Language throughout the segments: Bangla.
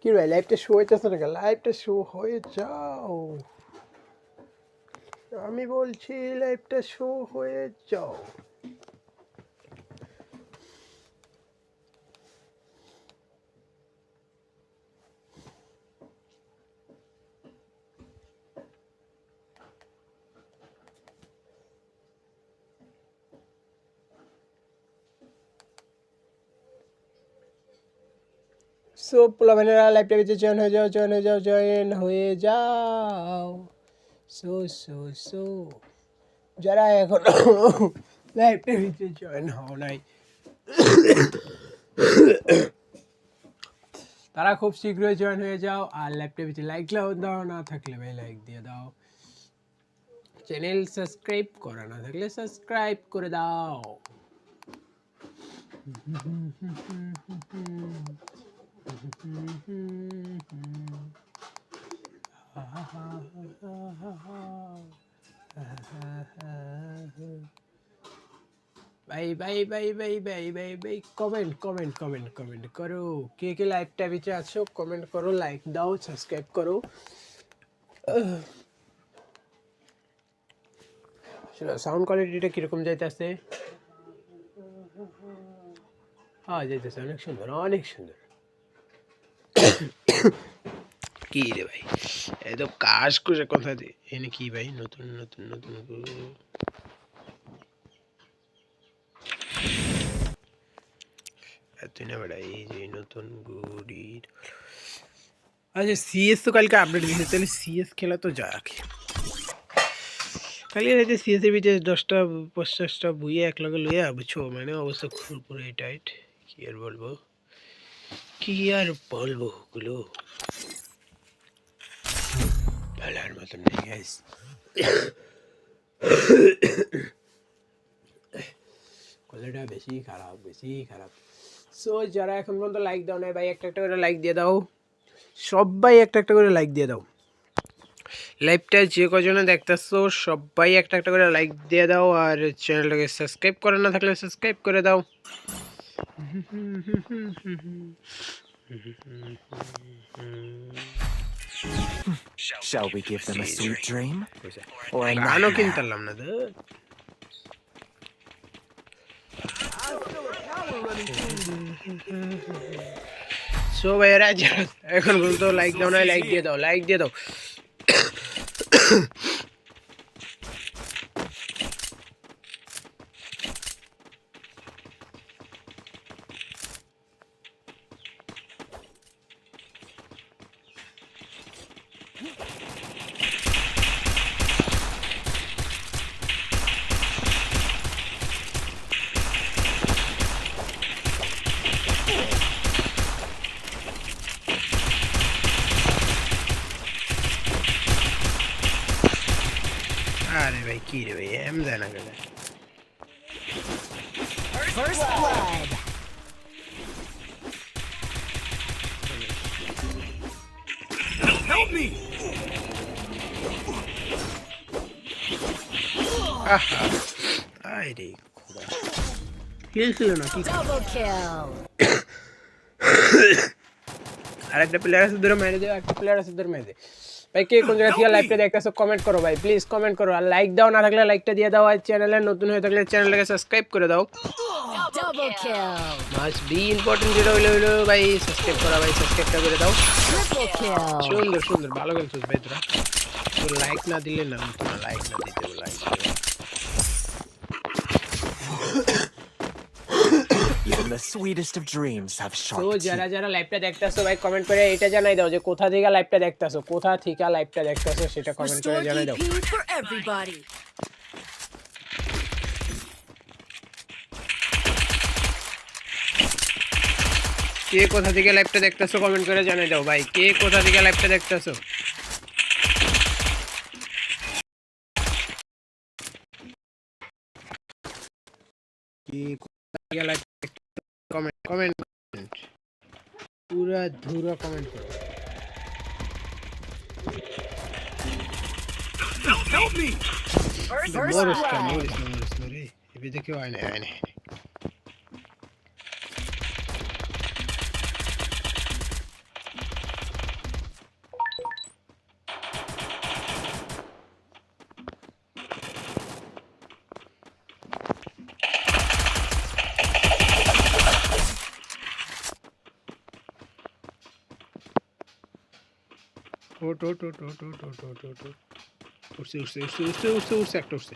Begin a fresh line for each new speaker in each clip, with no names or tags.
কি ভাই লাইভটা শো হইতেছে না লাইভটা শো হয়ে যাও আমি বলছি লাইভটা শো হয়ে যাও সো পোলাভেনেরা লাইভটা বেঁচে জয়েন হয়ে যাও জয়েন হয়ে যাও জয়েন হয়ে যাও। সো সো সো, যারা এখন লাইভটা ভিতরে জয়েন হও নাই, তারা খুব শীঘ্রই জয়েন হয়ে যাও আর লাইভটা ভিতরে লাইক দাও, না থাকলে ভাই লাইক দিয়ে দাও। চ্যানেল সাবস্ক্রাইব করা, না থাকলে সাবস্ক্রাইব করে দাও। ভাই ভাই ভাই ভাই ভাই ভাই ভাই কমেন্ট কমেন্ট কমেন্ট কমেন্ট করো। কে কে লাইভটা ভিতরে আছো কমেন্ট করো লাইক দাও সাবস্ক্রাইব করো। সাউন্ড কোয়ালিটিটা কীরকম যাইতেছে? হ্যাঁ যাইতেছে, অনেক সুন্দর অনেক সুন্দর। কি রে ভাই? এত কাজ করে কথা দে এনে কি ভাই? নতুন নতুন নতুন নতুন। গুড়ির আচ্ছা সিএস তো কালকে আপডেট দিয়েছে সিএস খেলা তো যাক। খালি হয়তো সিএস এর ভিতরে দশটা পঞ্চাশটা বুইয়ে এক লগে লইয়া, বুঝছ? মানে অবস্থা খুব পুরো টাইট কি আর বলব? কি আর বলব ওগুলো? বলার মতন নেই গাইস কোয়ালিটিটা বেশি খারাপ বেশি খারাপ। সো যারা এখন পর্যন্ত লাইক দাও না ভাই, একটা একটা করে লাইক দিয়ে দাও। সবাই একটা একটা করে লাইক দিয়ে দাও। লাইভটা যে কজনে দেখতেছো, সবাই একটা একটা করে লাইক দিয়ে দাও। আর চ্যানেলটাকে সাবস্ক্রাইব করে না থাকলে সাবস্ক্রাইব করে দাও।
Shall we give them a sweet dream? Or a
গানও
nightmare?
কিনতে পারলাম না তো সো ভাইয়েরা যারা এখন পর্যন্ত লাইক দাও না লাইক দিয়ে দাও লাইক দিয়ে দাও আরে ভাই কি রে ভাই এম দেয় না হিল ছিল না কি?
Kill.
আরেকটা প্লেয়ার আছে ধরে মেরে দে একটা প্লেয়ার আছে ধরে মেরে দে ভাই কে কোন জায়গা থেকে লাইভটা দেখতেছো কমেন্ট করো ভাই প্লিজ কমেন্ট করো। আর লাইক দাও না থাকলে লাইকটা দিয়ে দাও আর চ্যানেলে নতুন হয়ে থাকলে চ্যানেলটাকে সাবস্ক্রাইব করে দাও. মাস্ট বি ইম্পর্টেন্ট যেটা হইল হইল ভাই সাবস্ক্রাইব করা ভাই সাবস্ক্রাইবটা করে দাও। সুন্দর সুন্দর ভালো খেলছিস ভাই তোরা। তো লাইক না দিলে না তোরা লাইক না দিতে like
Even the sweetest of dreams have
তো
sharp
যারা
teeth.
যারা লাইভটা দেখতাছো ভাই কমেন্ট করে এটা জানাই দাও যে কোথা থেকে লাইভটা দেখতাছো কোথা থেকে লাইভটা দেখতাছো সেটা কমেন্ট করে জানাই দাও
everybody.
কে কোথা থেকে লাইভটা দেখতেছো কমেন্ট করে জানিয়ে দাও ভাই কে কোথা থেকে লাইভটা দেখতেছো কে কোথা থেকে লাইভ कमेंट कमेंट कमेंट पूरा धूरा कमेंट
करो
Help me!
First,
first, first, first, first, first, first, first, first, first, first, first, ওট ওট ওট ওট ওট ওট ওট ওট ওট উঠছে উঠছে উঠছে উঠছে উঠছে উঠছে একটা উঠছে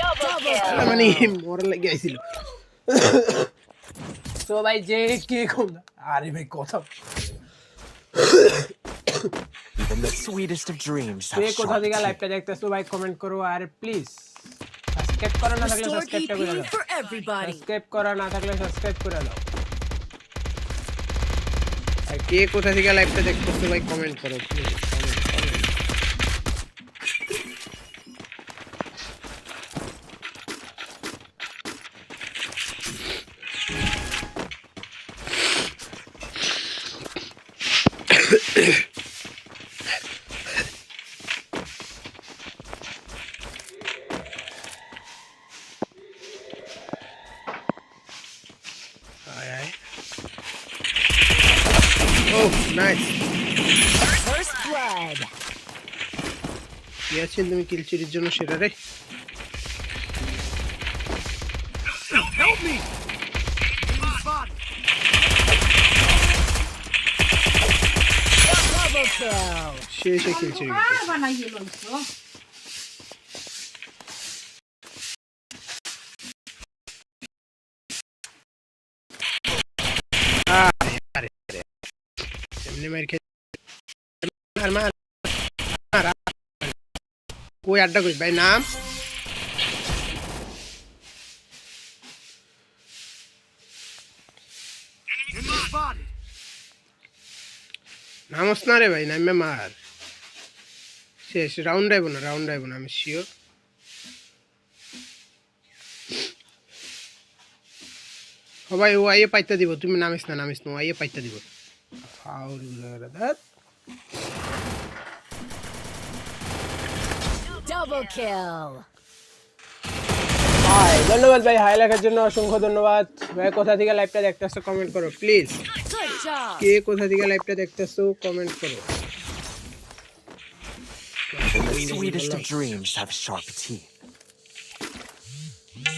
Double
আরে
kill.
মানে মরার লেগে আইছিল তো ভাই যে কে কোন আরে ভাই কথা
Even the sweetest of dreams.
K
have
কোথা
sharp
থেকে লাইভটা দেখতেছো ভাই কমেন্ট করো আর প্লিজ সাবস্ক্রাইব করা না থাকলে করে
EP
দাও সাবস্ক্রাইব করা না থাকলে সাবস্ক্রাইব করে দাও। কে কোথা থেকে লাইভটা দেখতেছো ভাই কমেন্ট করো please comment
nice first
blood Yasin তুমি কিল চুরির জন্য Help me!
Double kill.
Şey şey kill çürüyor. কই আড্ডা কই ভাই, নাম? নামস না রে ভাই, নামে মার। শেষ রাউন্ড আইব না রাউন্ড আইব না, আমি শিওর সবাই ও আইয়ে পাইতে দিব, তুমি নামিস না নামিস না, ও আইয়ে পাইতে দিব। ফাউলগুলো দাঁত
Double kill.
হাই ধন্যবাদ ভাই হাই লেখার জন্য অসংখ্য ধন্যবাদ ভাই কোথা থেকে লাইভটা দেখতেছো কমেন্ট করো প্লিজ কে কোথা থেকে লাইভটা দেখতেছো কমেন্ট করো
the sweetest of dreams have sharp teeth.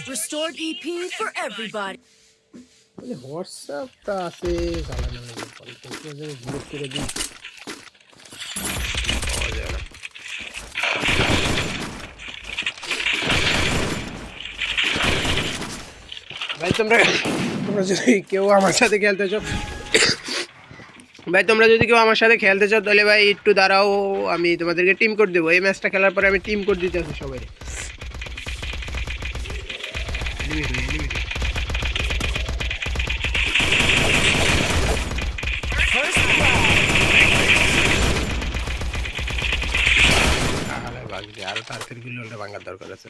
Restored EP for everybody.
হোয়াটসঅ্যাপটা আছে করে। ভাই, তোমরা যদি কেউ আমার সাথে খেলতে চাও ভাই, তোমরা যদি কেউ আমার সাথে খেলতে চাও, তাহলে ভাই, একটু দাঁড়াও, আমি তোমাদেরকে টিম কোড দেবো এই ম্যাচটা খেলার পরে আমি টিম কোড দিতে আছি সবাই আরও ভাঙার দরকার আছে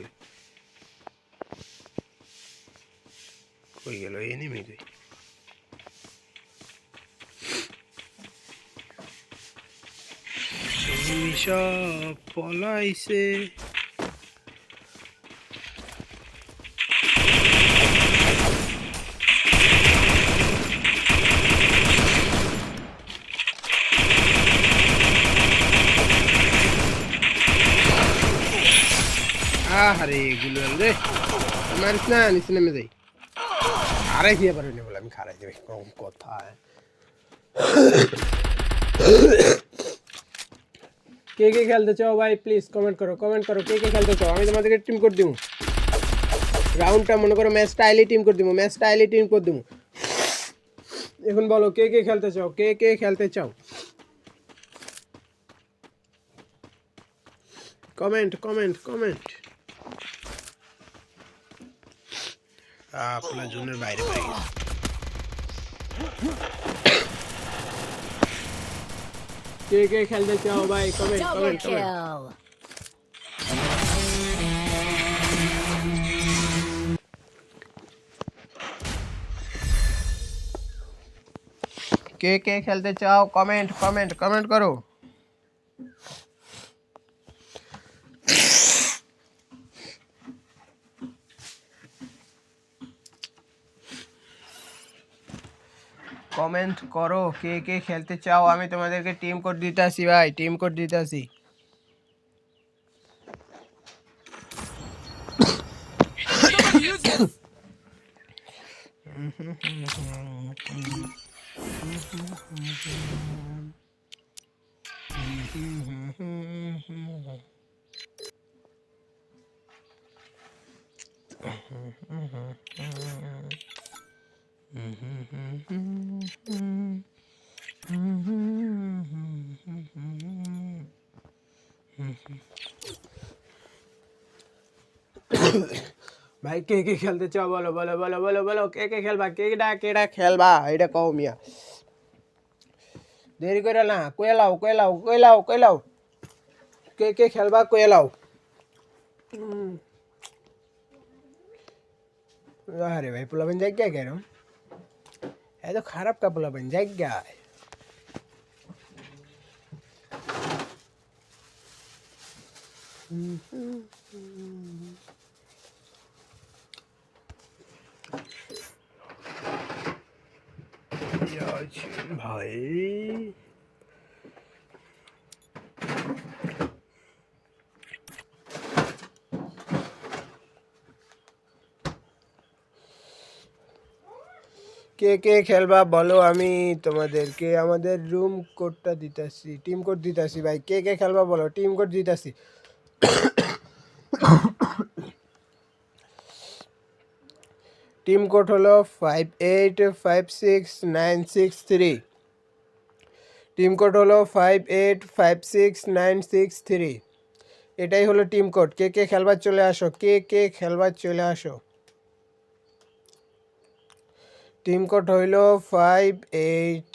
কই গেল? এনিমি কই সব পলাইছে। আরে এগুলো রে মারিস না নিচে নেমে যাই আরে দিয়ে পারবি বলে আমি খারাই দেবে কম কথা কে কে খেলতে চাও ভাই প্লিজ কমেন্ট করো কমেন্ট করো কে কে খেলতে চাও আমি তোমাদেরকে টিম করে দিব রাউন্ডটা মনে করো ম্যাচ স্টাইলে টিম করে দিব ম্যাচ স্টাইলে টিম করে দিব এখন বলো কে কে খেলতে চাও কে কে খেলতে চাও কমেন্ট কমেন্ট কমেন্ট अपना जूनियर बाहर पड़ेगा के के खेल दे चाओ भाई? कमे
कमे
कमे के
के
खेलते चाहो कमेंट कमेंट कमेंट करो। কমেন্ট করো, কে কে খেলতে চাও, আমি তোমাদেরকে টিম কোড দিতে আসি ভাই টিম কোড দিতে আসি ভাই, কে কে খেলতে চাও? বলো বলো বলো বলো বলো, কে কে খেলবা? কেডা কেডা খেলবা? এটা কও মিয়া। দেরি করে না, কয়ে লাও কয়ে লাও কয়ে লাও কয়ে লাও। কে কে খেলবা, কয়ে লাও। হুম। আরে ভাই পোলাবেন জায়গায় কেন ये तो खराब कपड़ा बन जाए जाएगा हम्म। भाई। কে কে খেলবা বলো আমি তোমাদেরকে। আমাদের রুম কোডটা দিতেছি টিম কোড দিতেছি ভাই। কে কে খেলবা বলো টিম কোড দিতেছি। টিম কোড হলো five eight five six nine six three team code হলো five eight five six nine six three এটাই হলো টিম কোড কে কে খেলবার চলে আসো, কে কে খেলবার চলে আসো। টিম কোড হইল five eight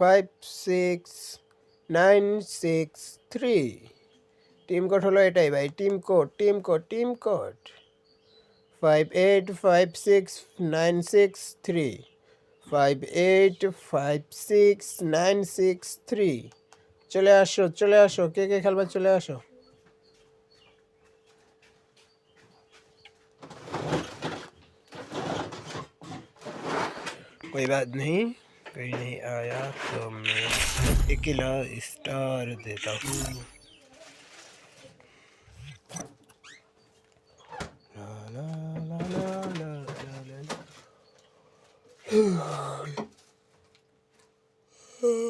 five six nine six three team code হলো এটাই ভাই, team code team code team code. Five eight five six nine six three five eight five six nine six three চলে আসো চলে আসো, কে কে খেলবার চলে আসো। कोई बात नहीं कोई नहीं आया तो मैं अकेला स्टार देता हूँ।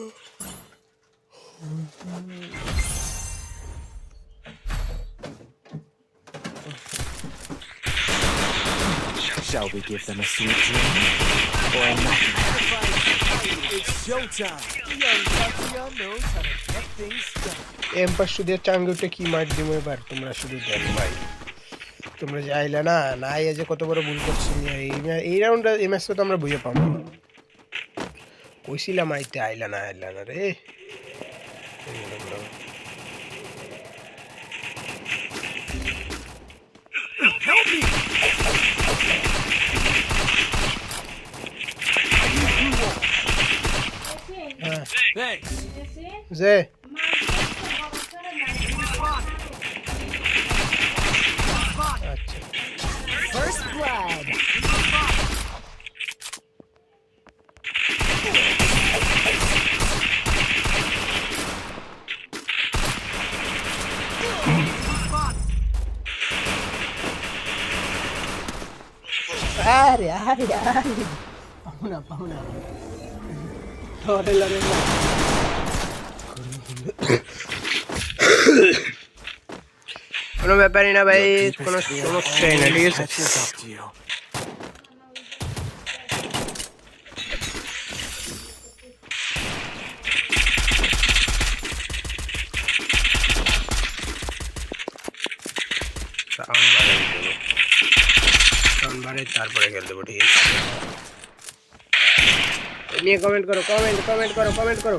ला।
Shall we give them a sweet dream or a nightmare?
It's showtime. Young Tatiana knows how to get things done.
এম পাস শুধু চাঙ্গুটা কি মার দিব এবার তোমরা শুধু দেখো ভাই তোমরা যে আইলে না না আইয়া যে কত বড় ভুল করছি, এই এই রাউন্ডটা এই ম্যাচটা তো আমরা বুঝে পাবো কইছিলাম আইতে আইলা না আইলা না রে É. Zé.
First blood.
Área, área, área. Vamos lá, vamos lá. ধরে লাগে না কোনো ব্যাপারই না ভাই
Your
কোনো
deepest fear
সমস্যাই না ঠিক
always
আছে
catches up to you.
Sound বাড়াই দেবো সাউন্ড বাড়াই তারপরে খেলতে দেবো ঠিক আছে নিয়ে কমেন্ট করো কমেন্ট কমেন্ট করো কমেন্ট করো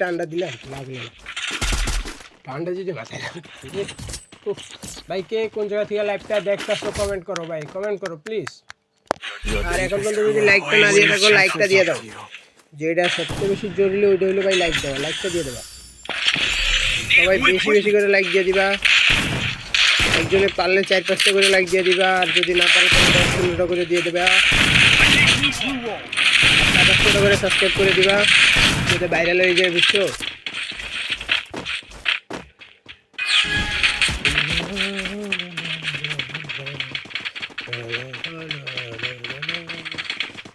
কি ঠান্ডা দিলাম লাগল না। ঠান্ডা যদি মাথায় লাগে ভাই, কে কোন জায়গা থেকে লাইভটা দেখতেছো কমেন্ট করো ভাই কমেন্ট করো প্লিজ আর এখন পর্যন্ত যদি লাইকটা না দিয়ে থাকো লাইকটা দিয়ে দাও। যেটা সবচেয়ে বেশি জরুরি, ওইটা হলো ভাই লাইক দেওয়া লাইকটা দিয়ে দেবা সবাই বেশি বেশি করে লাইক দিয়ে দিবা। একজনে পারলে চার পাঁচটা করে লাইক দিয়ে দিবা, আর যদি না পারে, তাহলে দশ পনেরোটা করে দিয়ে দেবা। করে সাবস্ক্রাইব করে দিবা। যাতে ভাইরাল হয়ে যায় বুঝছ?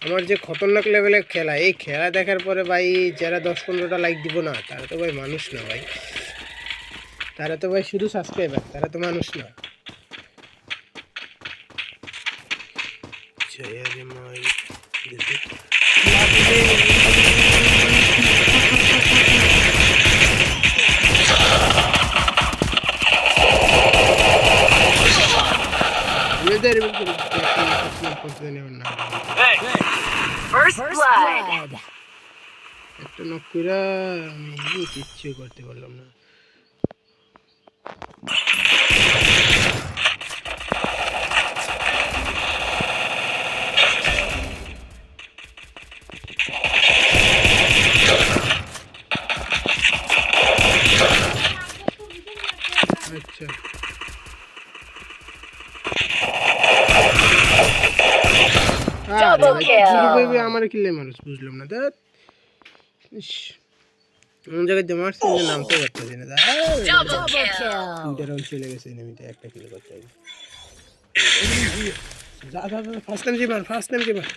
আমার যে খতরনাক লেভেলের খেলা, এই খেলা দেখার পরে ভাই যারা দশ পনেরোটা লাইক দিব না, তারা তো ভাই মানুষ না ভাই। তারা তো ভাই শুধু সাবস্ক্রাইবার তারা তো মানুষ না। না
First blood.
একটা নক কইরা আমি কিচ্ছু করতে পারলাম না আমার কিলে মানুষ বুঝলাম না দেখ। ইস, কোন জায়গায় দিয়ে মারছি যে নামতে পারতেছি না
Double
রাউন্ড চলে গেছে এনিমিতে একটা কিলো করতে হবে। যা যা যা ফার্স্ট টাইম কি মার ফার্স্ট টাইম কি মার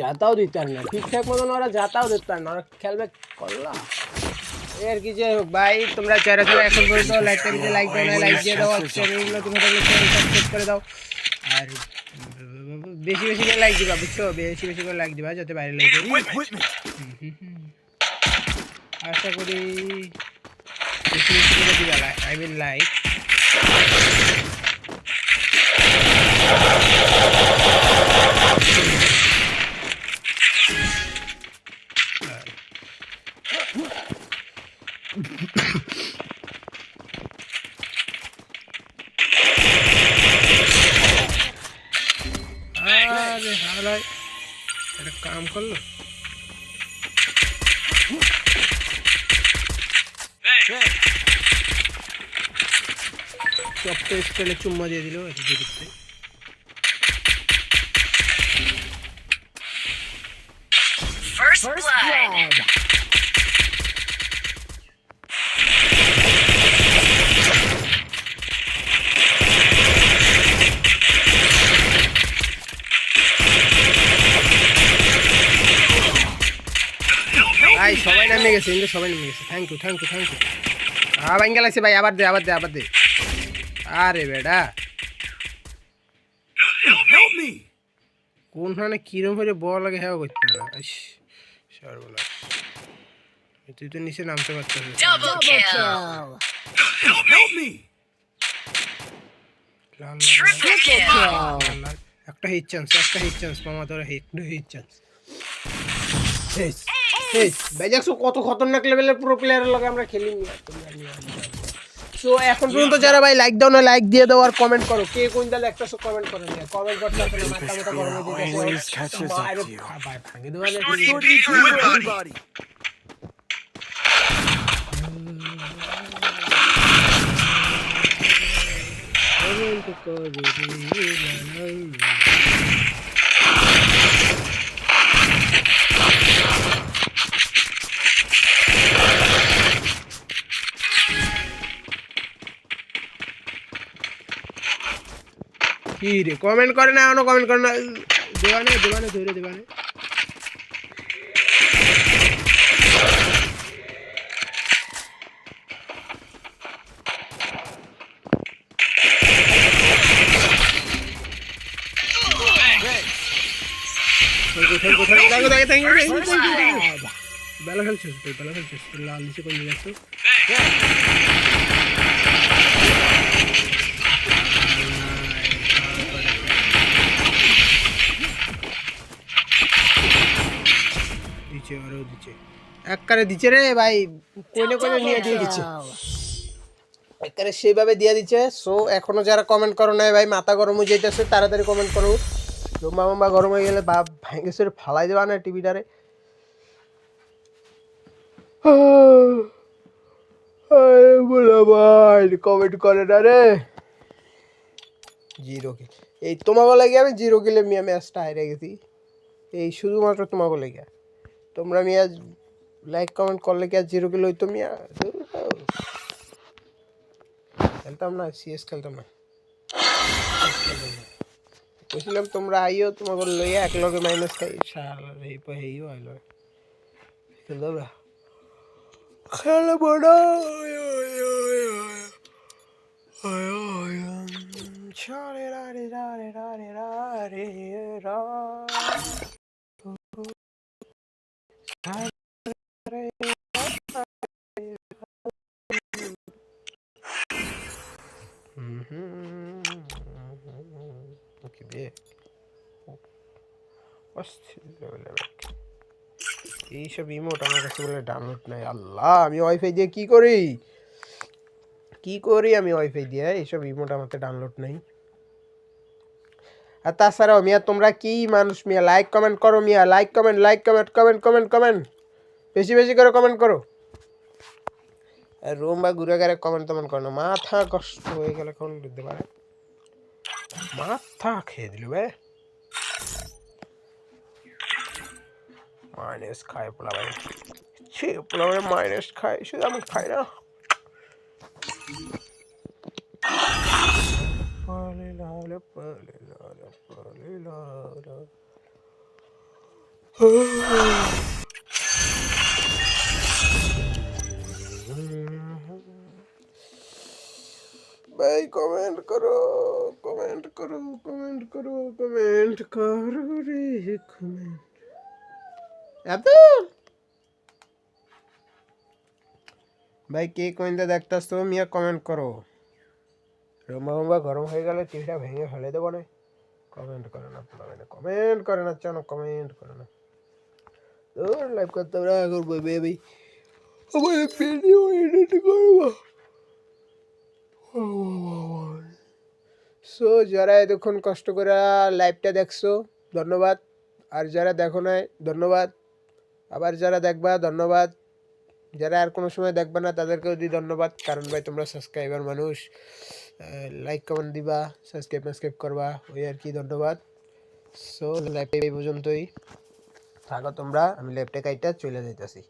যাতাও দিতাম না ঠিকঠাক মতন ওরা যাতাও দিতাম না ওরা খেলবে করলা এই আর কি যে হোক ভাই তোমরা যারা যারা এখন পর্যন্ত লাইকটা দিতে লাইক দাও না লাইক দিয়ে দাও আর চ্যানেল নতুন হলে সাবস্ক্রাইব করে দাও। আর বেশি বেশি করে লাইক দিবা বুঝছ? বেশি বেশি করে লাইক দিবা যাতে বাইরে লাইক আশা করি বেশি বেশি করে দিবা আই মিন লাইক করল চপ্পে স্টাইলে চুম্মা দিয়ে দিল এটা দিয়ে দিচ্ছে
First
First
blood.
নামে গেছে কিন্তু সবাই নেমে গেছে। Thank you thank you thank you হ্যাঁ ভাই গেলাছে ভাই আবার দে আবার দে আবার দে। আরে বেডা কোনখানে কিরম করে বল লাগে হ্যাঁ করতে না সর্বনাশ। তুই তো নিচে নামতে পারছিস। একটা হিট চান্স একটা হিট চান্স মামা তোরা হিট হিট চান্স ভাই কত খতরনাক লেভেলের প্রো প্লেয়ারের লগে আমরা খেলি তো এখন পর্যন্ত যারা ভাই লাইক দাও না লাইক দিয়ে দাও আর কমেন্ট করো। কে কোন দল একটা কমেন্ট করো না কমেন্ট করতে আসলে মাথা মাথা গরম হয়ে
to you.
ভাই ভাঙে দেওয়া যায়। কমেন্ট করো কি রে কমেন্ট করে না এখনও কমেন্ট করে না দেবানে দেবানে ধরে দেবানে বেলা খেলছিস তুই বেলা খেলছিস তুই লাল নিচে কোন যাচ্ছ আরও দিচ্ছে। এককারে দিচ্ছে রে ভাই কোনে কোনে নিয়ে দিয়ে দিচ্ছে। একবারে সেইভাবে দিয়ে দিচ্ছে। সো এখনও যারা কমেন্ট করো নাই ভাই মাথা গরম হয়ে যাইতেছে তাড়াতাড়ি কমেন্ট করো। লম্বা লম্বা গরম হয়ে গেলে ভাব ভেঙে সরে ফালাই দেবা না টিভিটারে কমেন্ট করে না রে। জিরো কিল এই তোমাকে লাগে আমি জিরো কিলে মিয়া ম্যাচটা হারে গেছি। এই শুধুমাত্র তোমাকে লেগে তোমরা মিয়া লাইক কমেন্ট করলে কি আর জিরো কিলো হইতো মিয়া? খেলতাম না সিএস খেলতাম না। বলছিলাম, তোমরা আইও তোমাকে লইয়া এক লগে মাইনাস খাই সার এই পা হেইও আইলো খেলতাম না খেলব না সারে রারে রারে রারে রারে রা ওকে বে অস্থির। এইসব ইমোট আমার কাছে বলে ডাউনলোড নাই। আল্লাহ, আমি ওয়াইফাই দিয়ে কি করি? কি করি আমি ওয়াইফাই দিয়ে? এইসব ইমোট আমাকে ডাউনলোড নেই। আর তাছাড়াও মিয়া, তোমরা কি মানুষ মিয়া? লাইক কমেন্ট করো মিয়া। Like comment like comment comment comment comment বেশি বেশি করে কমেন্ট করো। রুম বা ঘুরে কমেন্ট টমেন্ট করো না। মাথা কষ্ট হয়ে গেলে কোন দিতে পারে। মাথা খেয়ে দিল বে। মাইনাস খায় পোলাবে ছি পোলাবে মাইনাস খায় শুধু আমি খাই না পালে লালে পালে লালে পালে লালে ভাই কমেন্ট করো কমেন্ট করো কমেন্ট করো কমেন্ট করো রে কমেন্ট আব্দুল! ভাই কে কমেন্টে দেখতাস তো মিয়া কমেন্ট করো। রম্বা রম্বা গরম হয়ে গেলে টিভিটা ভেঙে ফেলে দেবো না। কমেন্ট করে না কমেন্ট করে না চলো কমেন্ট করে না। তোর লাইভ করতে আমরা করব বেবি আমার ভিডিও এডিট করব। সো যারা এতক্ষণ কষ্ট করে লাইভটা দেখছ ধন্যবাদ। আর যারা দেখো নাই ধন্যবাদ। আবার যারা দেখবা, ধন্যবাদ। যারা আর কোনো সময় দেখবা না, তাদেরকেও দিই ধন্যবাদ। কারণ ভাই, তোমরা সাবস্ক্রাইবার মানুষ। লাইক কমেন্ট দিবা সাবস্ক্রাইব সাবস্ক্রাইব করবা, ওই আর কি ধন্যবাদ। সো লাইভটা এই পর্যন্তই। থাকো তোমরা, আমি ল্যাপটে কাইটা চলে যাইতেছি।